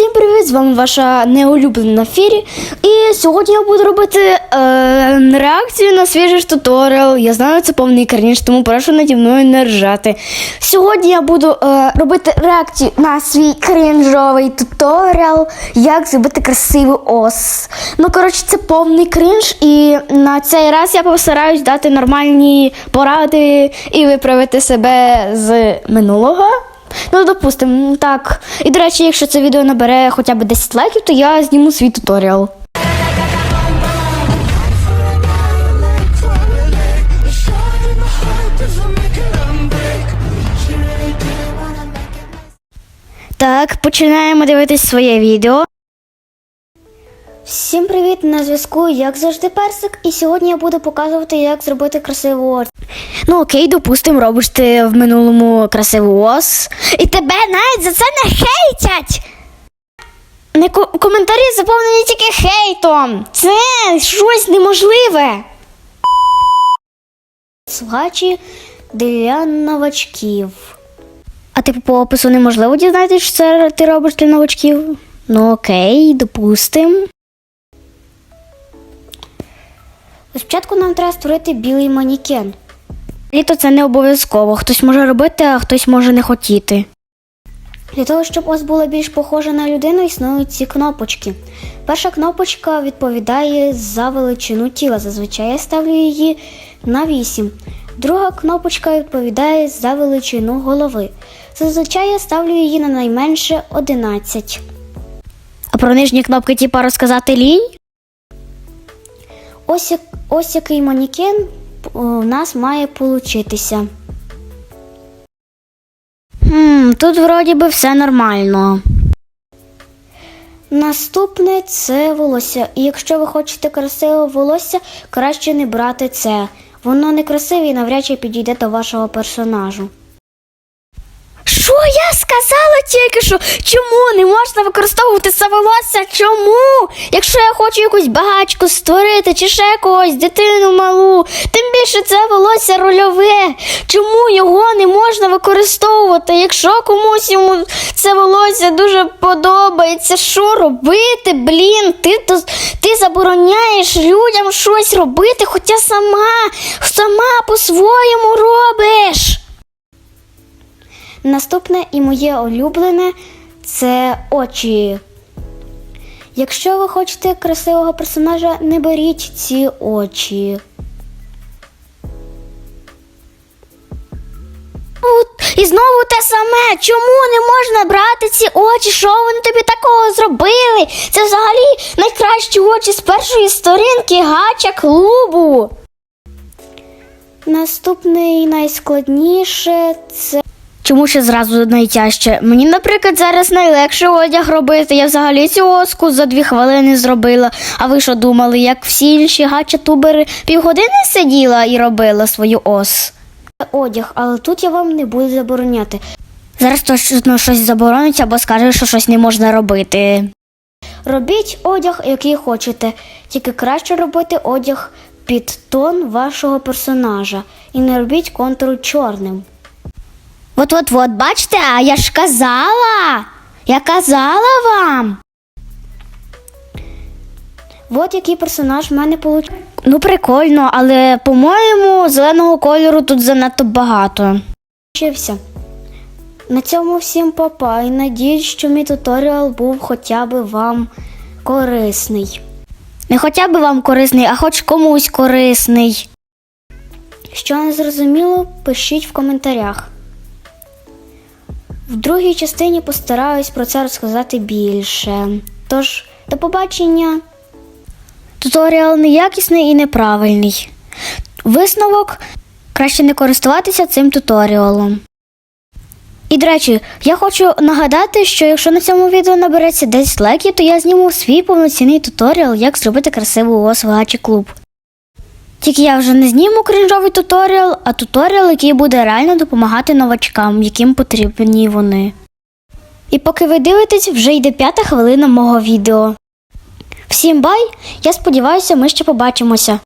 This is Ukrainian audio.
Всім привіт! З вами ваша неулюблена Фірі. І сьогодні я буду робити е, реакцію на свіжий туторіал. Я знаю, це повний крінж, тому прошу наді мною не ржати. Сьогодні я буду е, робити реакцію на свій крінжовий туторіал, як зробити красивий ос. Ну, коротше, це повний крінж, і на цей раз я постараюсь дати нормальні поради і виправити себе з минулого. Ну, допустимо, так. І, до речі, якщо це відео набере хоча б 10 лайків, то я зніму свій туторіал. Так, починаємо дивитись своє відео. Всім привіт! На зв'язку, як завжди, персик, і сьогодні я буду показувати, як зробити красивий ос. Ну окей, допустимо, робиш ти в минулому красивий ос. І тебе навіть за це не хейтять! Не ко- коментарі заповнені тільки хейтом. Це щось неможливе. Слачі для новачків. А типу по опису неможливо дізнатися, що це ти робиш для новачків? Ну окей, допустим. Спочатку нам треба створити білий манікен. Літо це не обов'язково. Хтось може робити, а хтось може не хотіти. Для того, щоб ось була більш похожа на людину, існують ці кнопочки. Перша кнопочка відповідає за величину тіла. Зазвичай я ставлю її на 8. Друга кнопочка відповідає за величину голови. Зазвичай я ставлю її на найменше 11. А про нижні кнопки, типа розказати лінь? Ось, як- ось який манікен у нас має получитися. Хм, тут вроді би все нормально. Наступне це волосся. І якщо ви хочете красиве волосся, краще не брати це. Воно не красиве і навряд чи підійде до вашого персонажу. Що я сказала тільки що? Чому не можна використовувати це волосся? Чому? Якщо я хочу якусь багачку створити чи ще когось, дитину малу, тим більше це волосся рольове. Чому його не можна використовувати? Якщо комусь йому це волосся дуже подобається, що робити? Блін, ти, то- ти забороняєш людям щось робити, хоча сама, сама по-своєму робиш. Наступне і моє улюблене це очі. Якщо ви хочете красивого персонажа, не беріть ці очі. І знову те саме. Чому не можна брати ці очі? Що вони тобі такого зробили? Це взагалі найкращі очі з першої сторінки гача клубу. Наступне і найскладніше це. Чому ще зразу найтяжче? Мені, наприклад, зараз найлегше одяг робити. Я взагалі цю оску за дві хвилини зробила. А ви що думали, як всі інші гача-тубери півгодини сиділа і робила свою ос? Одяг, але тут я вам не буду забороняти. Зараз точно щось заборонить або скаже, що щось не можна робити. Робіть одяг, який хочете, тільки краще робити одяг під тон вашого персонажа і не робіть контур чорним. От от от, бачите, а я ж казала. Я казала вам. От який персонаж в мене получив. Ну, прикольно, але, по-моєму, зеленого кольору тут занадто багато. Вчився. На цьому всім папа і надіюсь, що мій туторіал був хоча б вам корисний. Не хоча б вам корисний, а хоч комусь корисний. Що не зрозуміло, пишіть в коментарях. В другій частині постараюсь про це розказати більше. Тож, до побачення. Туторіал неякісний і неправильний. Висновок краще не користуватися цим туторіалом. І, до речі, я хочу нагадати, що якщо на цьому відео набереться 10 лайків, то я зніму свій повноцінний туторіал, як зробити красивий ос в гачі клуб. Тільки я вже не зніму крінжовий туторіал, а туторіал, який буде реально допомагати новачкам, яким потрібні вони. І поки ви дивитесь, вже йде п'ята хвилина мого відео. Всім бай! Я сподіваюся, ми ще побачимося.